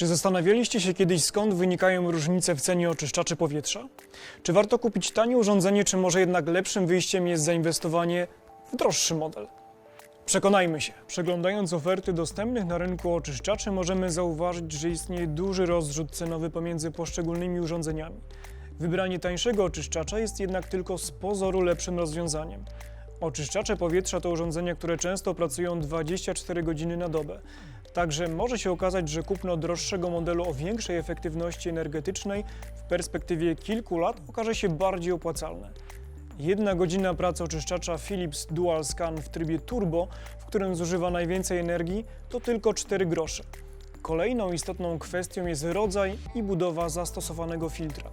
Czy zastanawialiście się kiedyś, skąd wynikają różnice w cenie oczyszczaczy powietrza? Czy warto kupić tanie urządzenie, czy może jednak lepszym wyjściem jest zainwestowanie w droższy model? Przekonajmy się, przeglądając oferty dostępnych na rynku oczyszczaczy, możemy zauważyć, że istnieje duży rozrzut cenowy pomiędzy poszczególnymi urządzeniami. Wybranie tańszego oczyszczacza jest jednak tylko z pozoru lepszym rozwiązaniem. Oczyszczacze powietrza to urządzenia, które często pracują 24 godziny na dobę. Także może się okazać, że kupno droższego modelu o większej efektywności energetycznej w perspektywie kilku lat okaże się bardziej opłacalne. Jedna godzina pracy oczyszczacza Philips Dual Scan w trybie turbo, w którym zużywa najwięcej energii, to tylko 4 grosze. Kolejną istotną kwestią jest rodzaj i budowa zastosowanego filtra.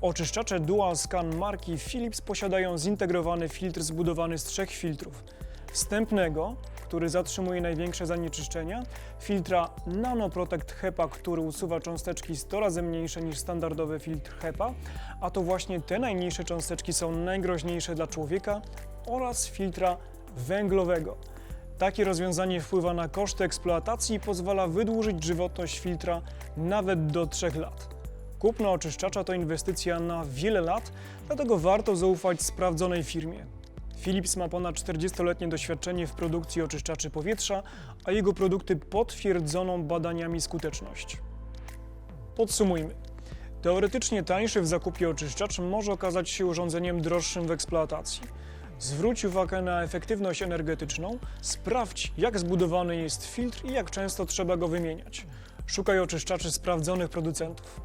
Oczyszczacze Dual Scan marki Philips posiadają zintegrowany filtr zbudowany z trzech filtrów. Wstępnego, który zatrzymuje największe zanieczyszczenia, filtra NanoProtect HEPA, który usuwa cząsteczki 100 razy mniejsze niż standardowy filtr HEPA, a to właśnie te najmniejsze cząsteczki są najgroźniejsze dla człowieka, oraz filtra węglowego. Takie rozwiązanie wpływa na koszty eksploatacji i pozwala wydłużyć żywotność filtra nawet do 3 lat. Kupno oczyszczacza to inwestycja na wiele lat, dlatego warto zaufać sprawdzonej firmie. Philips ma ponad 40-letnie doświadczenie w produkcji oczyszczaczy powietrza, a jego produkty potwierdzoną badaniami skuteczność. Podsumujmy. Teoretycznie tańszy w zakupie oczyszczacz może okazać się urządzeniem droższym w eksploatacji. Zwróć uwagę na efektywność energetyczną, sprawdź jak zbudowany jest filtr i jak często trzeba go wymieniać. Szukaj oczyszczaczy sprawdzonych producentów.